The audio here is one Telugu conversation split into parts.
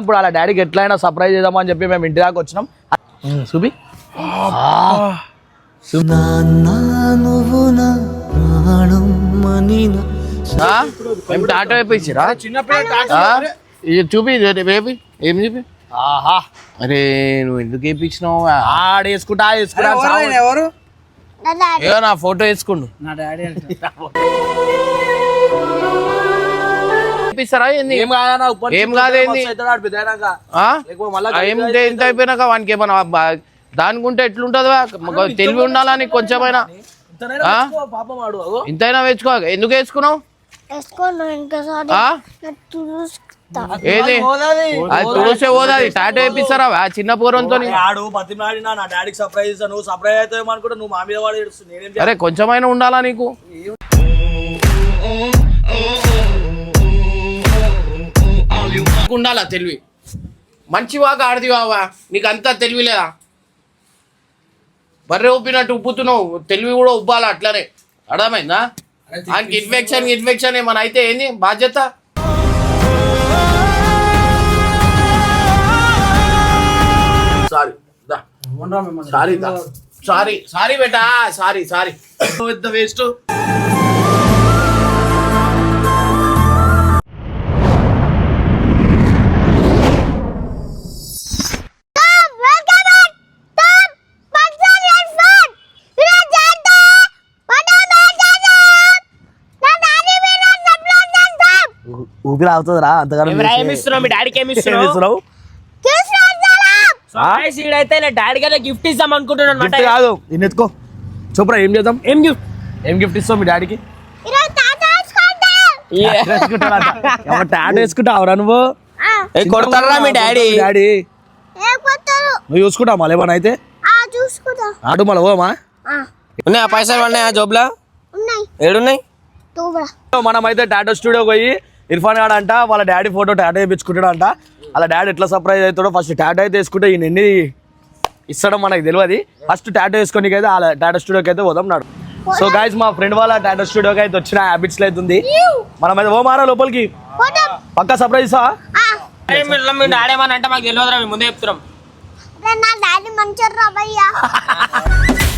ఇప్పుడు అలా డాడీకి ఎట్లయినా సర్ప్రైజ్ చేద్దామని చెప్పి మేము ఇంటి దాకా వచ్చినాం. వేపించిరా ఇది చూపి ఏం చూపి? ఆహా. అరే నువ్వు ఎందుకు వేయించినావు ఆడేసుకుంటా వేసుకుంటా ఎవరు? ఏదో నా ఫోటో వేసుకుండు. నా డాడీ వేపిస్తారా ఏంది? ఏం కాదన్నా ఉప్పటి ఏం కాదేంది ఏం ఎంత అయిపోయినాక వానికి ఏమన్నా బా- దానికుంటే ఎట్లుంటది తెలివి ఉండాలని కొంచెమైనా? ఇంతైనా వేసుకో ఎందుకు వేసుకున్నావు? నాకు ఏది? అది తులసే పోదాది. టాటో వేపిస్తారా? ఆ చిన్న పూర్వంతో ఆడు బతిమాడినా నా డాడీకి ఉండాలా తెలివి? మంచివాగా ఆడది వావా నీకు అంతా తెలివి లేదా బర్రె ఉప్పినట్టు ఉప్పుతున్నావు తెలివి కూడా ఉబ్బాలా అట్లనే? అర్థమైందా? ఆయనకి ఇన్ఫెక్షన్ ఇన్ఫెక్షన్ ఏమైనా అయితే ఏంది? బాధ్యత? సారీ సారీ సారీ సారీ బేటా. Sorry sorry. పెద్ద వేస్ట్? ఊపిరి అవుతుందిరా అంతగానం ఏమి ఇస్తున్నావు మీ డాడీకి ఏమి ఇస్తున్నావు ఈడైతే డాడీ గానే గిఫ్ట్ ఇద్దాం అనుకుంటున్నాను గిఫ్ట్ అనమాట కాదు ఇది ఎత్తుకో. చూపరా ఏం చేద్దాం? ఏం గిఫ్ట్ ఏం గిఫ్ట్ ఇస్తావు మీ డాడీకి టాటో వేసుకుంటావురా నువ్వు? కొడతారా మీ డాడీ డాడీ నువ్వు చూసుకుంటావు మళ్ళీ ఏమన్నా అయితే? చూసుకుంటా. ఆడు మళ్ళీ పోమా ఆ, ఉన్నాయా? పైసలు ఉన్నాయా జోబ్లా? ఉన్నాయి. ఏడున్నాయి? తూబరా మనం అయితే టాటో స్టూడియో పోయి ఇర్ఫాన్ గాడు అంట వాళ్ళ డాడీ ఫోటో టాటో వేయించుకుంటాడు అంట. వాళ్ళ డాడీ ఎట్లా సర్ప్రైజ్ అవుతాడో ఫస్ట్ టాటో అయితే వేసుకుంటే ఈయన ఎన్ని ఇస్తాడో మనకి తెలియదు. ఫస్ట్ టాటో వేసుకొని అయితే వాళ్ళ టాటో స్టూడియోకి అయితే పోదాం నాడు సో గాయస్ మా ఫ్రెండ్ వాళ్ళ టాటో స్టూడియోకి అయితే వచ్చిన హ్యాబిట్స్ అయితే ఉంది. మనం అయితే ఓ మారా లోపలికి. పక్కా సర్ప్రైజ్ అంటే మాకు తెలియదురా మేము ముందే చెప్తున్నాం. నా డాడీ మంచిగా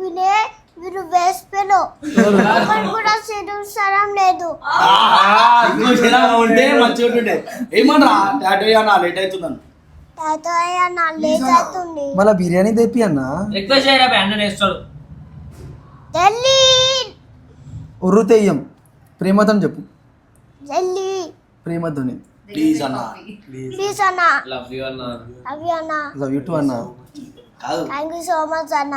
వీడే వీరు వేస్పెలో. ఒకరు కూడా సిరుసరం లేదు. ఉంటే మంచిగా ఉంటుండే. ఏమన్నా టాటో అన్న లేట్ అవుతుందని తాతో అయ్యా నా లేట్ అవుతుంది. మళ్ళా బిర్యానీ తెప్పి అన్న. రిక్వెస్ట్ చేయరా అన్న వేస్తాడు ఢిల్లీ ఉర్రు తెయ్యం. ప్రేమతో చెప్పు. ఢిల్లీ ప్రేమతోని. ప్లీజ్ అన్న. ప్లీజ్ అన్న. లవ్ యూ అన్న. అవి అన్న. లవ్ యూ టు అన్న. కాదు థ్యాంక్ యూ సో మచ్ అన్న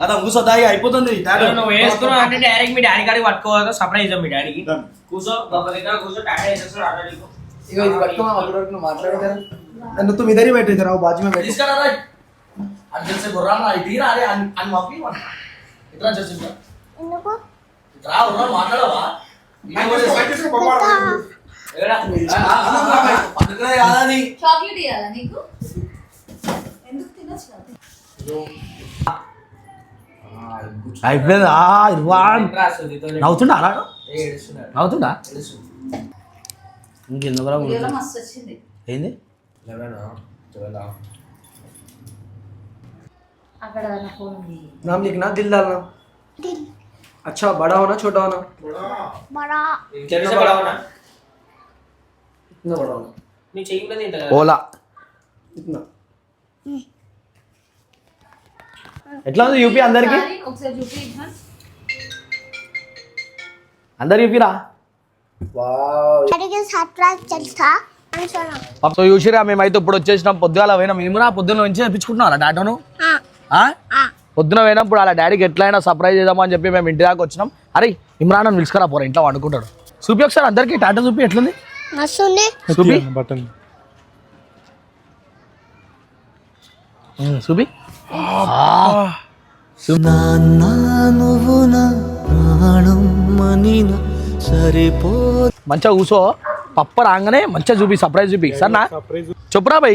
కదా కూసో దాగి అయిపోతుంది డాడీ నువ్వు వేసుకున్నావు అంటే డైరెక్ట్ మీ డాడీ కాడికి పట్టుకోవాలి సర్ప్రైజ్ మీ డాడీకి కూసో బాబా దగ్గర కూసో డాడీ వేసేస్తాడు ఆల్రెడీ ఇగో ఇది పట్టుకోమా అప్పటి వరకు నువ్వు మాట్లాడతారు నన్ను తూ ఇదరి పెట్టే జరా బాజీ మే పెట్టు తీసుకురా రా అంజల్ సే గుర్రా నా ఇది రా అరే అన్ మాఫీ ఇట్లా చేసిందా ఎందుకు ఇట్లా ఉర్రా మాట్లాడవా నేను వచ్చి బయట తీసుకుపోవాలి చాక్లెట్ ఇవ్వాలా నీకు ఎందుకు తినొచ్చు కదా అయిపోయింది ఇర్వాన్ నవ్వుతుండా అలా నవ్వుతుండా ఇంకెందుకు వీడియోలో మస్తు వచ్చింది ఏంది అక్కడ నా ఫోన్ ఉంది नाम लिखना दिल डालना अच्छा बड़ा होना छोटा होना बड़ा తెలుసు కూడా అవునా? इतना बड़ा होना ఓలా. ఎట్లా ఉంది యూపీ అందరికి? అందరు యూపీరా? చూసిరా మేమైతే ఇప్పుడు వచ్చేసినాం పొద్దుగాల పోయినాం. ఏమరా పొద్దున్న నుంచి తెప్పించుకుంటున్నారా డాటాను పొద్దున పోయినప్పుడు అలా డాడీకి ఎట్లయినా సర్ప్రైజ్ చేద్దామని చెప్పి మేము ఇంటి దాకా వచ్చినాం. అరే ఇమ్రాన్ అని పిలుచుకురా పోరా ఇంట్లో వండుకుంటాడు. చూపి ఒకసారి అందరికీ టాటా చూపి ఎట్లుంది? మంచిగా కూసో పప్ప రాగానే మంచిగా చూపి సర్ప్రైజ్ చూపి. సరేనా? చెప్పురా బై.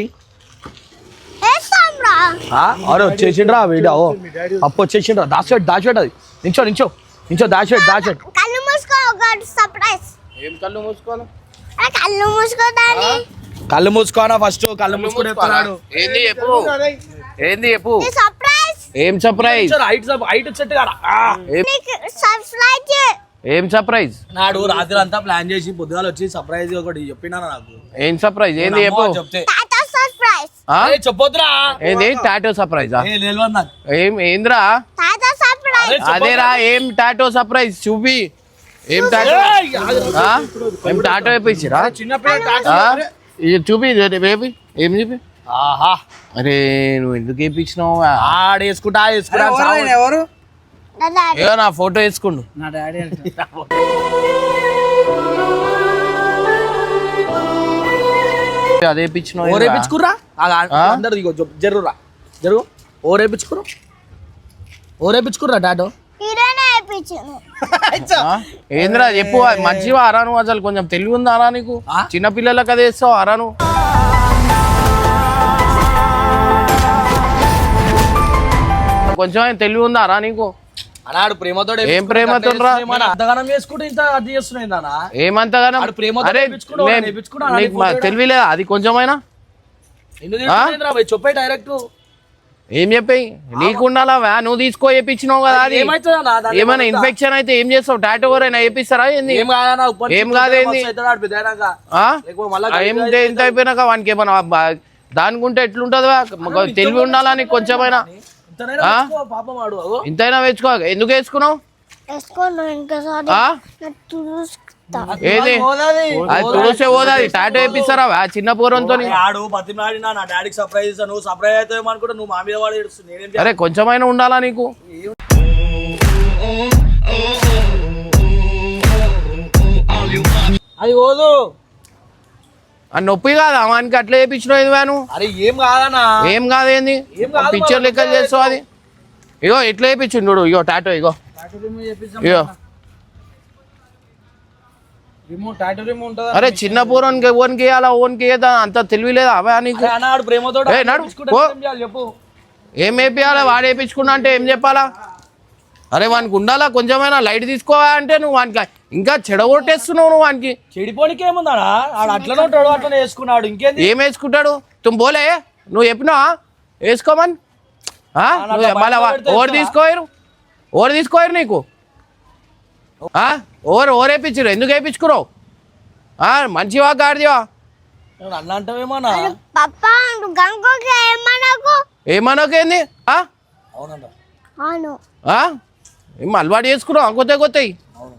అరే వచ్చేసిండ్రా వీడియో పప్పు వచ్చేసిండ్రా. దాచిపెట్టు దాచిపెట్టు అది. నించో నించో. నించో దాచిపెట్టు దాచిపెట్టు ఏం కళ్ళు మూసుకోవాలి? కళ్ళు మూసుకో దాని కళ్ళు మూసుకోనా ఫస్ట్? కళ్ళు మూసుకుని చెప్తున్నాడు. ఏంది చెప్పు? ఏంది చెప్పు? సర్ప్రైజ్ ఏం సర్ప్రైజ్ హైట్ హైట్ సెట్ కాడా? ఏం? నీకు సర్ప్రైజ్ ఏం సర్ప్రైజ్ నాడు రాత్రి అంతా ప్లాన్ చేసి పొద్దుగాల వచ్చి సర్ప్రైజ్ ఒకటి చెప్పినా నాకు. ఏం సర్ప్రైజ్ ఏంది చెప్పు? చెప్తే. టాటా సర్ప్రైజ్ చెప్పొద్దురా. ఏంది? టాటో సర్ప్రైజా ఏ? ఏంద్రా? టాటా సర్ప్రైజ్. అదేరా ఏం టాటో సర్ప్రైజ్ చూపి. ఏం టాటో? ఏం టాటో వేపించిరా ఇది చూపి బేబీ ఏం చూపి? ఆహా. అరే నువ్వు ఎందుకు వేయించినావు ఆడేసుకుంటా వేసుకుంటా ఎవరు నా డాడీ. ఏదో నా ఫోటో వేసుకుండు. నా డాడీ అదే వేయించినావు ఓరేపించుకుర్రా ఆ? అందరు ఇగో జరు- జరుగురా జరుగు ఓరేపించుకురు అయిపించాను ఆ? ఏంద్రా చెప్పు మంచివా అరా నువ్వు అసలు కొంచెం తెలివి ఉందా అరా నీకు? ఆ? చిన్న పిల్లలకు అది వేస్తావు అరా నువ్వు కొంచెం ఆయన తెలివి ఉందా అరా నీకు అన్నాడు ప్రేమతో ఏం ప్రేమతోనురా? అంతగానం చేసుకుంటే ఇంత అది చేస్తున్నాయి ఏమంతగానో? ఆడు ప్రేమతో అరే వేయించుకున్నావు, నేను- వేయించుకున్నావు, నీకు అని మా- ఫోటో తెలివి లేదా అది కొంచెమైనా? చెప్పే డైరెక్ట్ ఏం చెప్పాయి? నీకు ఉండాలా వా, నువ్వు తీసుకో వేయించినావు కదా అది. ఏమైనా? ఇన్ఫెక్షన్ అయితే ఏం చేస్తావు? టాటో ఎవరైనా వేపిస్తారా ఏంది? ఏం కాదేంది? ఏం ఎంత అయిపోయినాక వానికి ఏమన్నా బా- దానికుంటే ఎట్లుంటది తెలివి ఉండాలా నీకు కొంచెమైనా. ఇంతైనా వేసుకో. ఎందుకు వేసుకున్నావు? ఆ? ఏది? పోదాది. అది తుడిసే పోదా అది టాటో వేపిస్తారా వా, చిన్న పూరంతో ఆడు బతిమలాడినా నా డాడీకి సర్ప్రైజ్ నువ్వు సర్ప్రైజ్ అవుతావు అనుకుంటా నువ్వు మా మీద వాడు నేనేం? అరే కొంచెమైనా ఉండాలా నీకు? అది పోదు. ఆ నొప్పి కాదా? వానికి అట్లా వేపించినావు ఇది వాను? అరే ఏం కాదన్నా? ఏం కాదేంది పిక్చర్ లెక్క చేస్తావు అది. ఇగో ఎట్లా వేపించిండు చూడు. ఇగో టాటో ఇగో. ఇగో. అరే చిన్న పూరనికి ఓన్కి వేయాలా ఓన్కి వేయదా అంత తెలివి లేదా అవా నీకు? ప్రేమతో ఏం వేపియాలా వాడు వేపించుకున్నా అంటే ఏం చెప్పాలా? అరే వానికి ఉండాలా? కొంచెమైనా లైట్ తీసుకోవా అంటే నువ్వు వానికి ఇంకా చెడగొట్టేస్తున్నావు నువ్వు వానికి. చెడిపోనికి ఏముందాడా ఆడు అట్లనే ఉంటాడు అట్లనే వేసుకున్నాడు. ఇంకేంది? ఏం వేసుకుంటాడు? తుమ్ బోలే. నువ్వు చెప్పినావా? వేసుకోమని. మళ్ళా వా- ఓరు తీసుకోరు ఓరు తీసుకోరు నీకు. ఆ? ఓరు ఓరు వేపించరు. ఎందుకు వేపించుకున్నావు? ఆ, మంచివా గాడిదివా అన్న అంటావేమన్నా పప్ప గంగోకి ఏమనకు? ఏమనోకేంది? ఆ? అవునంట. అవును. ఆ? ఏం అలవాటు చేసుకున్నావు? కొత్త కొత్తవి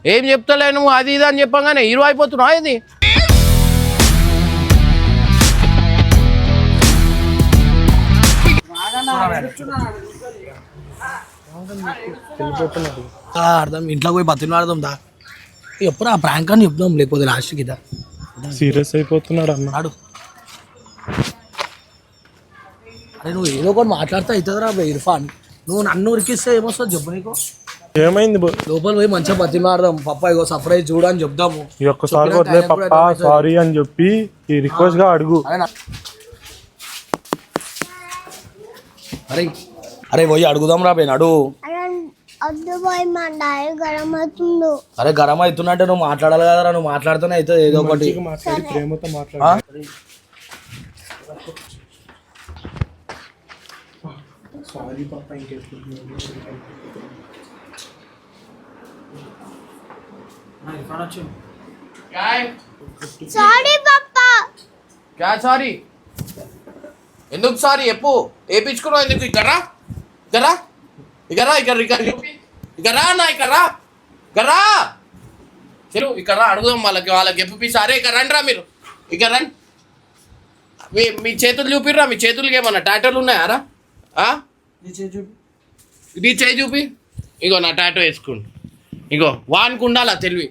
ఏం చెప్తలే నువ్వు? అది ఇది అని చెప్పగానే హీరో అయిపోతున్నావు ఇది ఆ, అర్థం. ఇంట్లో పోయి బతిని ఆడదాం దా. ఎప్పుడు ఆ ప్రాంక్ అని చెప్దాం లేకపోతే లాస్ట్కి దా సీరియస్ అయిపోతున్నాడు అన్న. ఆడు. అరే నువ్వు ఏదో ఒకటి మాట్లాడితే అవుతుందిరా బే ఇర్ఫాన్. నువ్వు నన్ను ఉరికిస్తే ఏమొస్తుంది చెప్పు నీకు? ఏమైంది బో- లోపల పోయి మంచిగా బతిని ఆడదాం పప్ప ఇగో సర్ప్రైజ్ చూడని చెప్దాము. ఈ ఒక్కసారి వదిలే పప్పా. సారీ అని చెప్పి ఈ రిక్వెస్ట్గా అడుగు. అరే నా- అరే అరే పోయి అడుగుదాం రా బే నడు. అరే గరం అవుతున్నట్టే నువ్వు మాట్లాడాలి కదా నువ్వు మాట్లాడుతూనే అయితే ఏదో ఒకటి. మాట్లాడాలి సారీ. ఎందుకు సారీ? ఎప్పు ఏపించుకున్నావు ఎందుకు? ఇక్కడ ఇక్కడ ఇక్కడరా ఇక్కడ ఇక్కడ చూపి ఇక్కడరా అన్న ఇక్కడరా ఇక్కడరా చెరు ఇక్కడ అడుగుదాం వాళ్ళకి వాళ్ళకి సరే. ఇక్కడ రండి రా మీరు. ఇక్కడ రండి. మీ మీ చేతులు చూపిర్రా మీ చేతులకి ఏమన్నా టాటోలు ఉన్నాయారా ఆ? నీ చేయి చూపి. ఇగో నా టాటో వేసుకోండి. ఇగో వానికి ఉండాలా తెలివి?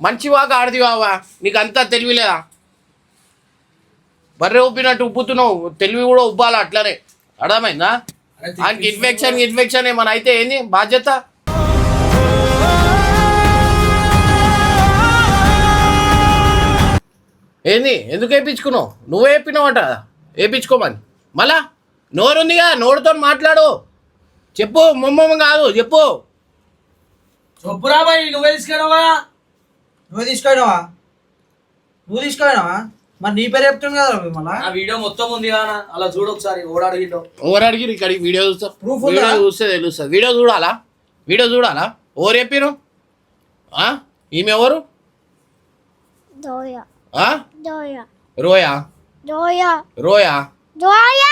మంచివాగా ఆడది బావా. నీకు అంతా తెలివి లేదా? బర్రె ఉప్పినట్టు ఉప్పుతున్నావు తెలివి కూడా ఉప్పాలా అట్లనే? అర్థమైందా? ఆయనకి ఇన్ఫెక్షన్ ఇన్ఫెక్షన్ ఏమైనా అయితే ఏంది బాధ్యత ఏంది ఎందుకు వేయించుకున్నావు నువ్వు వేయించినావట వేయించుకోమని మళ్ళా నోరుందిగా నోరుతో మాట్లాడు చెప్పు మొమ్మమ్మ కాదు చెప్పు చెప్పురా బాయ్ నువ్వే తీసుకురావా నువ్వు తీసుకోయినావా నువ్వు తీసుకోయినావా మరి నీ పేరు చెప్తుంది కదా మళ్ళా ఆ వీడియో మొత్తం ఉంది కదా అలా చూడు ఒకసారి ఓడాడు వీడియో ఓవర్ అడిగి ఇక్కడ వీడియో చూస్తా. Proof ఉందా? వీడియో చూస్తే తెలుస్తుంది. వీడియో చూడాలా? వీడియో చూడాలా? ఓవర్ చెప్పిరు ఆ? ఈమె ఎవరు? దోయ. ఆ? దోయ. రోయా? దోయ. రోయా? దోయ!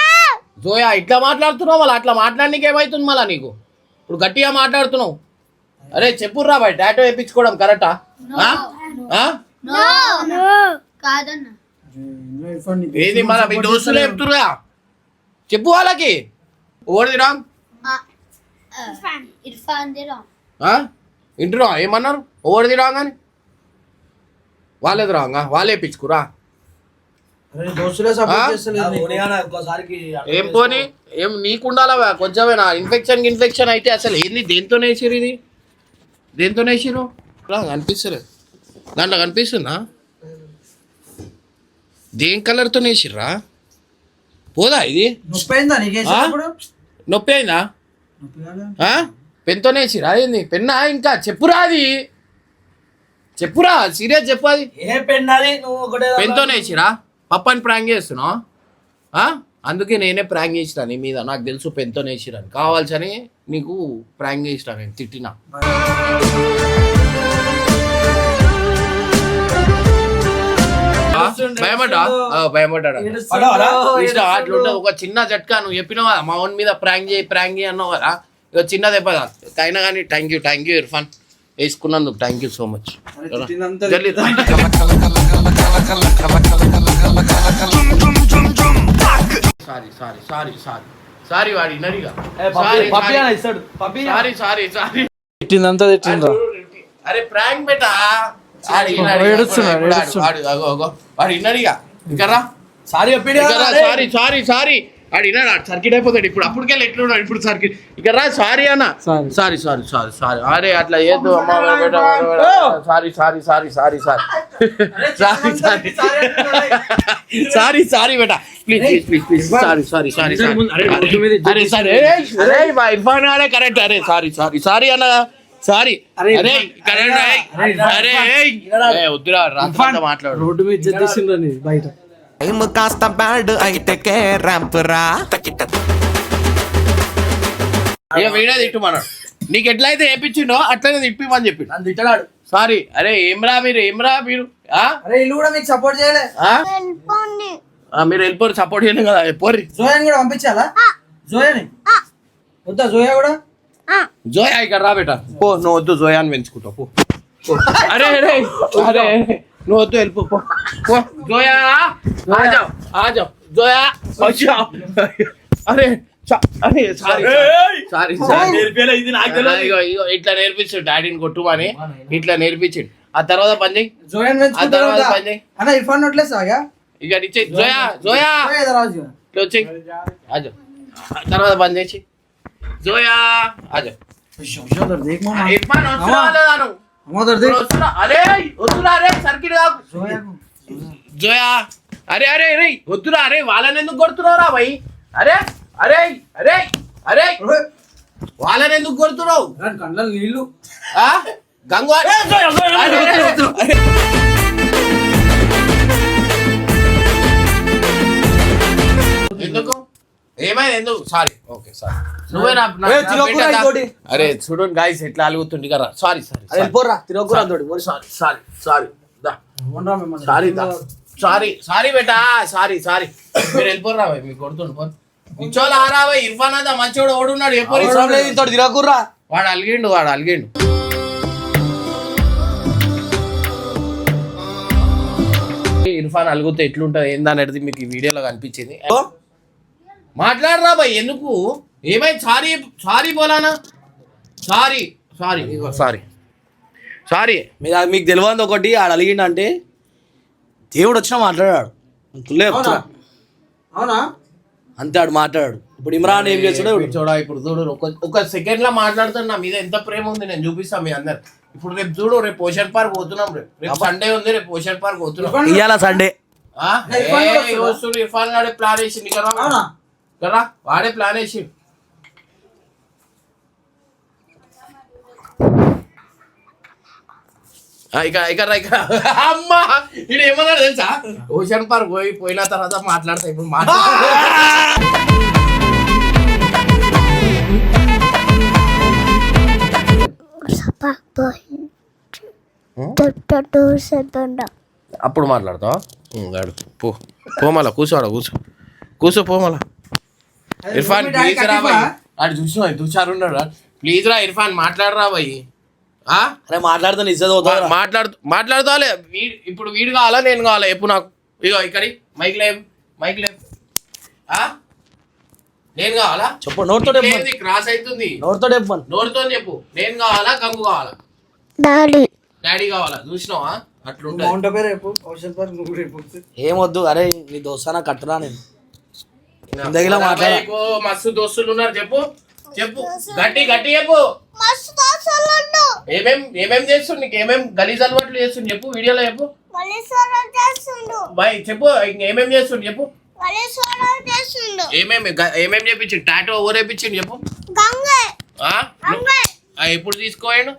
జోయా ఇట్లా మాట్లాడుతున్నావు మళ్ళీ? అట్లా మాట్లాడడానికి ఏమవుతుంది మళ్ళా నీకు? ఇప్పుడు గట్టిగా మాట్లాడుతున్నావు. అరే చెప్పుర్రా బాయ్ టాటో వేయించుకోవడం కరెక్టా? కాదన్న. ఏది మళ్ళీ మీ దోస్తులు చెప్తురుగా చెప్పు వాళ్ళకి. ఓడిది రాంగ్ ఇర్ఫాన్. ది రాంగ్ ఇంటురా ఏమన్నారు? ఓడిది రాంగ్ అని? వాళ్ళది రాంగా? వాళ్ళే. ఒక్కసారికి ఏం పోని? ఏం నీకుండాలా కొంచెమేనా? ఇన్ఫెక్షన్ ఇన్ఫెక్షన్ అయితే అసలు ఏంది? దేంతో వేసిరు ఇది? దేంతో వేసిరు రా కనిపిస్తలేదు దాంట్లో కనిపిస్తుందా? దేం కలర్తో వేసిర్రా? పోదా ఇది? నొప్పి అయిందా నీకు ఆ? వేసినప్పుడు? నొప్పి అయిందా? నొప్పి కాలే. ఆ? పెన్తో వేసిరా ఏంది పెన్నా ఇంకా? చెప్పురా అది. చెప్పురా సీరియస్ చెప్పు అది. ఏ పెన్నది నువ్వు ఒకటే పెన్తో వేసిరా పప్పని ప్రాంక్ చేస్తున్నావు? అందుకే నేనే ప్రాంక్ చేసిన నీ మీద. నాకు తెలుసు పెన్తో వేసిరని కావాల్సని నీకు ప్రాంక్ చేసిన నేను తిట్టినా. భయపడ్డా? భయపడ్డా పడవరా? ఇష్టం అట్లా ఉంటుంది. ఒక చిన్న జట్కా నువ్వు చెప్పినావు మా ఓన్ మీద ప్రాంక్ చేయి ప్రాంక్ చేయి అన్నావు కదా ఇక చిన్న దెబ్బ కాదు. అయినా కానీ thank you thank you Irfan. వేసుకున్నందుకు thank you so much sorry sorry sorry sorry sorry వాడి నడిగా సారీ సారీ సారీ తిట్టిందంతా అరే ప్రాంక్ బేటా. వాడు ఇన్నడిగా ఇంకా సారీ చెప్పి సారీ సారీ సారీ ఆడు విన్నాడు ఆడు సర్కిట్ అయిపోతాడు ఇప్పుడు అప్పటికెళ్ళి ఎట్లున్నాడు ఇప్పుడు సర్కిట్ ఇక్కడ రా సారీ అన్న. సారీ సారీ సారీ సారీ అరే అట్లా ఏదో అమ్మా sorry sorry sorry sorry sorry sorry sorry sorry sorry beta please please please please sorry sorry sorry sorry అరే సరే అరే మా ఇర్ఫాన్ కరెక్ట్ అరే సారీ సారీ సారీ అన్న సారీ. అరే, అరే వద్దురా మాట్లాడు. రోడ్డు మీద చేసిండ్రా నీ బయట. టైం కాస్త బ్యాడ్ అయితే ర్యాంప్ రా. వీడే తిట్టుమన్నాడు నీకు ఎట్లయితే వేపించిండో అట్లనే తిప్పిమని చెప్పిండు. నన్ను తిట్టడాడు సారీ. అరే ఏమ్రా మీరు ఏమ్రా మీరు? ఆ? అరే ఇల్లు కూడా మీకు సపోర్ట్ చేయలే. ఆ? ఆ, మీరు వెళ్ళిపోరు సపోర్ట్ చేయలేదు కదా పోర్రి. జోయాని కూడా పంపించాలా? జోయాని? వద్దా జోయా కూడా? జోయా ఇక్కడ రా బేట. పో నువ్వు వద్దు జోయాని పెంచుకుంటావు పో. అరే అరే అరే నువ్వు వద్దు వెళ్ళిపో పో పో. జోయా ఆజావ్ ఆజావ్ జోయా అరే చ- అరే సారీ సారీ. సారీ నేర్పేలే ఇది నాకు ఇట్లా నేర్పించు డాడీని కొట్టుమని. ఇట్లా నేర్పించిండు. ఆ తర్వాత పని చేయి. ఆ తర్వాత పని చేయి. అన్న ఇర్ఫాన్ నోట్లే సాగా ఇక ఇచ్చే జోయా జోయా ఇట్లా వచ్చేయ్. తర్వాత పని చేసి જોયા આજે జోయా. అరే అరే రే వద్దురా అరే వాళ్ళని ఎందుకు కొడుతున్నావురా భయ్? అరే అరే అరే అరే. వాళ్ళని ఎందుకు కొడుతున్నావు? కండ్ల నీళ్ళు. గంగు ఎందుకు? ఏమైంది? ఎందుకు? సారీ ఓకే సారీ నువ్వే నా- నా- ఏ, నా తిరగకురా బిడ్డ ఇంకోటి. అరే చూడు గాయస్ ఎట్లా అలుగుతుంది కదా సారీ సారీ అది వెళ్ళిపోరా తిరగకురా తోటి సారీ సారీ సారీ దా. సారీ దా. సారీ సారీ బేటా. సారీ సారీ మీరు వెళ్ళిపోరా భయ్, మీకు కొడుతుండు పో పిచ్చోళ్ళు ఆరా భయ్, ఇర్ఫాన్ అంతా మంచోడు ఓడున్నాడు ఎప్పుడు అవసరం లేదు వాడు? అలిగిండు వాడు అలిగిండు. ఇర్ఫాన్ అలుగుతే ఎట్లుంటది ఏందనేది మీకు ఈ వీడియోలో కనిపించింది. మాట్లాడరా భయ్ ఎందుకు? ఏమైంది sorry sorry బోలానా? Sorry sorry. Sorry. Sorry. మీ- మీకు తెలియదు ఒకటి ఆడ అలిగిండంటే దేవుడు వచ్చినా మాట్లాడాడు. చెప్తున్నా. అవునా? అంతే ఆడు మాట్లాడాడు. ఇప్పుడు ఇమ్రాన్ ఏం చేస్తాడో చూడ. ఇప్పుడు చూడు ఒక ఒక సెకండ్లో మాట్లాడుతున్నా నా మీద ఎంత ప్రేమ ఉంది నేను చూపిస్తాను మీ అందరు ఇప్పుడు రేపు చూడు రేపు ఓషన్ పార్క్ పోతున్నాం రేపు. రేపు సండే ఉంది రేపు ఓషన్ పార్క్ పోతున్నాం. ఇయ్యాల సండే ఆ? ఇర్ఫాన్ గాడే ప్లాన్ వేసింది కదా కదా వాడే ప్లాన్ వేసి ఇక్కడ ఇక్కడ ఇక్కడ అమ్మా! ఇక్కడ ఏమన్నాడు తెలుసా? ఓషన్ పార్క్ పోయి పోయిన తర్వాత మాట్లాడతా ఇప్పుడు మాట్లాడతా సెకండ్ అప్పుడు మాట్లాడతావా? గాడు పో. పో మళ్ళా కూర్చో కూర్చో. కూర్చో పో మళ్ళా. ఇర్ఫాన్ ప్లీజ్ రా? భయ్ ఆడు చూసిన దుచారు ఉన్నాడు ప్లీజ్ రా ఇర్ఫాన్ మాట్లాడరా ఆ? అరే మాట్లాడితే అవుతా మాట్లాడుతూ మాట్లాడుతాలే వీడు ఇప్పుడు వీడు కావాలా నేను కావాలా? ఎప్పుడు నాకు. ఇగో ఇక్కడి మైక్ లేవు మైక్ లేవు. ఆ? నేను కావాలా? చెప్పు నోటితో చెప్పు క్రాస్ అవుతుంది. నోటితో చెప్పు నోరుతో చెప్పు. నేను కావాలా గంగు కావాలా? డాడీ. డాడీ కావాలా? చూసినావా? ఏమొద్దు అరే నీ దోస్తానా కట్టరా నేను. మాట్లాడ మస్తు దోస్తులు ఉన్నారు చెప్పు. చెప్పు. గట్టి గట్టి చెప్పు. మస్తు దోశలు ఏమేం ఏమేం చేస్తుండు నీకు? ఏమేం గలీజ్ అలవాట్లు చేస్తుండు చెప్పు వీడియోలో చెప్పు. చేస్తుండు. బాయ్ చెప్పు ఇంకేమేం చేస్తుండు చెప్పు. చేస్తుండు. ఏమేమి గ- ఏమేం చేపించిండు? టాటో ఓవర్ వేపించిండు చెప్పు. గంగే. ఆ? గంగే. ఆ, ఎప్పుడు తీసుకోవాడు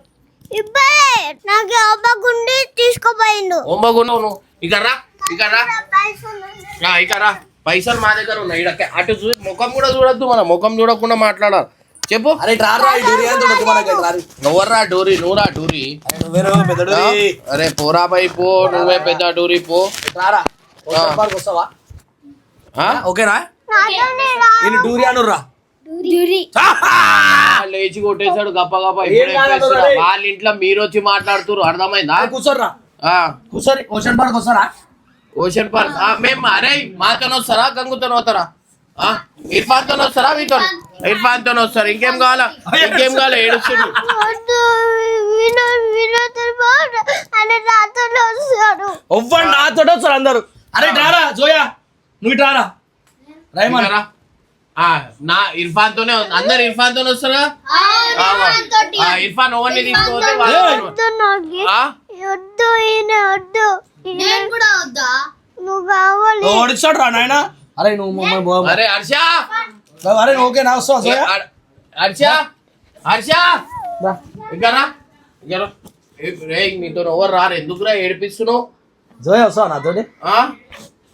నాకు అవ్వకుండి తీసుకుపోయిండు. ఓంబగుండు నువ్వు. ఇక రా ఇక రా. పైసలు రా. మా దగ్గర ఉన్నాయి. అటు చూ ముఖం కూడా చూడొద్దు మన. ముఖం చూడకుండా మాట్లాడాలి. చెప్పు. అరే ఈ డూరియా తోటి మనకి రారి. నువ్వర్రా డూరి నువ్వురా డూరి. పెద్ద డూరి. అరే పోరా బై పో నువ్వే పెద్ద డూరి పో. రారా. ఓషన్ పార్క్ వస్తావా? ఆ? ఓకేనా? నేను అనుర్రా. ఆ, లేచి కొట్టేశాడు గప్ప గప్ప. వాళ్ళ ఇంట్లో మీరు వచ్చి మాట్లాడుతున్నారు అర్థమైందా? అరే కూర్చోర్రా. కూర్చోరి ఓషన్ పార్క్ వస్తారా? Ocean Park. ఆ, మేము అరే మాతో వస్తారా గంగుతో వస్తారా ఇర్ఫాన్తో వస్తారా మీతో? ఇర్ఫాన్తో వస్తారు. ఇంకేం కావాలా? ఇంకేం కావాలా? ఏడుస్తుంది ఒవ్వండి నాతో వస్తారు అందరు. అరే రారా జోయా. నువ్వు రారా. రైమాన్. ఇంకా రా. ఆ, నా ఇర్ఫాన్ తోనే ఉంది. అందరు ఇర్ఫాన్ తోనే వస్తారా? ఆ, ఇర్ఫాన్ ఓవన్నీ తీసుకోవాలి వాళ్ళ- వద్దు నాకు. ఆ? వద్దు ఈయన వద్దు. నేను కూడా వద్దా? నువ్వు కావాలి. ఓడిచాడు రా నాయన. అరే నువ్వు మమ్మల్ని బో అరే హర్ష! అరే నువ్వు ఓకే నా వస్తావా హర్- హర్ష! హర్ష! ఇంకా రా. ఇంకా రా. నీతో ఎవరు రారు? ఎందుకురా ఏడిపిస్తున్నావు? జోయా వస్తావా? ఆ,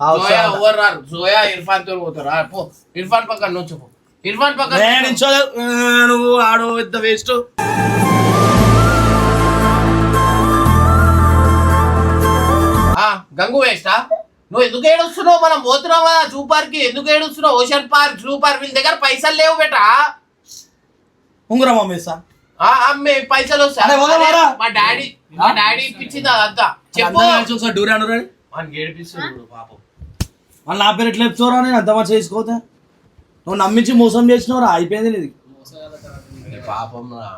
వస్తా, జోయా. ఎవరు రారు? జోయా ఇర్ఫాన్తో పోతారు? పో. ఇర్ఫాన్ పక్కన నుంచి పో ఇర్ఫాన్ పక్కన నేను నువ్వు ఆడు పెద్ద వేస్ట్ గంగు వేస్టా నువ్వు ఎందుకు ఏడుస్తున్నావు? మనం పోతున్నావు కదా జూ పార్క్కి. ఎందుకు ఏడుస్తున్నావు? ఓషన్ పార్క్ జూ పార్క్ వీళ్ళ దగ్గర పైసలు లేవు బేటా. ఉంగురా మమ్మేసా ఆ, అమ్మే పైసలు వస్తాయి. మా డాడీ మా డాడీ ఇప్పించింది అదంతా. చెప్పు. ఒకసారి డూరి అను రండి మనకి ఏడిపిస్తుంది పాపం. వాళ్ళు నా పేరు ఎట్లా చెప్తావురా నేను? అంత మంచి చేసుకోతే నువ్వు నమ్మించి మోసం చేసినవురా? అయిపోయింది నీది పాపం రా.